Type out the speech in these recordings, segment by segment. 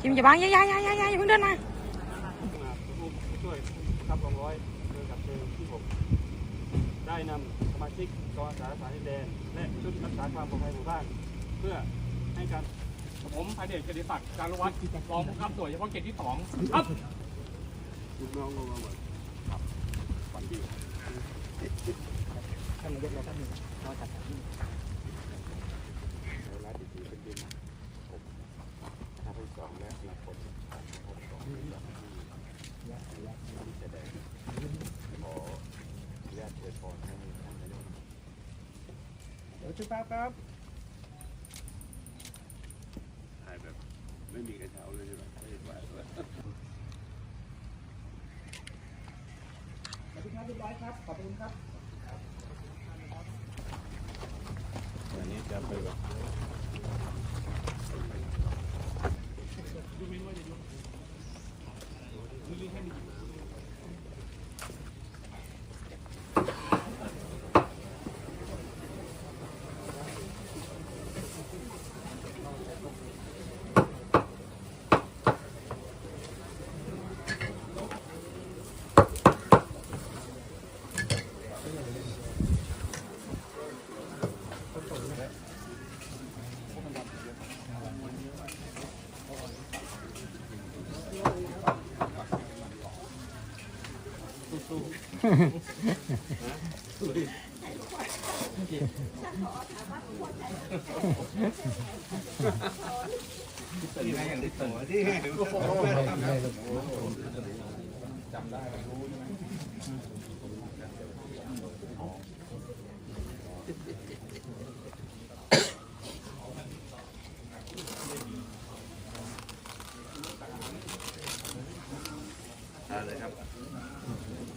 คิมอย่าบังอย่าอย่าอย่าอย่าอย่าอย่าเพิ่งเดินมามาผู้ช่วยทัพกองร้อยเรือกับเรือที่ผมได้นำสมาชิกกองอาสาสารดินแดน และชุดรักษาความปลอดภัยหมู่บ้าน เพื่อให้การผมพันเอกกิติศักดิ์จารุวัฒน์รองผู้กำกับหน่วยเฉพาะกิจที่สองครับลูกน้องลงมาหมดท่านนายกเราท่านหนึ่งเราจัดการที่ รัฐดีๆเป็นดินผมท่านที่สองและหลักคนของผมสองที่แสดงขออนุญาตเชิญพรให้ท่านนายก เดี๋ยว จุ๊บแป๊บครับถ่ายแบบไม่มีกระเช้าเลยใช่ไหมไม่ไหวเลยสวัสดีครับเรียบร้อยครับ ขอบคุณครับอันนี้จะไปแบบ ดูมินว่าจะ จำได้รู้ใช่ไหมเลยครับ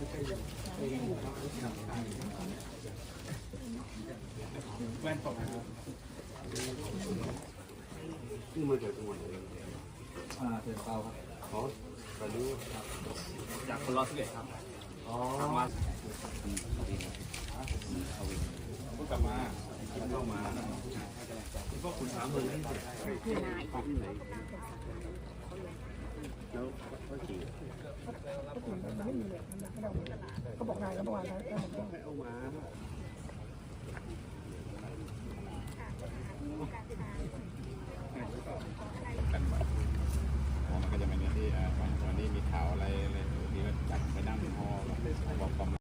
แว่นตกนะครับนี่มาจากจังหวัดไหนอ่าเชิญเปาครับอ๋อตอนนี้จากคนรอสิบเอ็ดครับอ๋อมาเพิ่งกลับมาเข้ามาพวกคุณถามเลยที่ไหนแล้วก็ขี่ เเขาบอกนายแล้วเมื่อวานนะ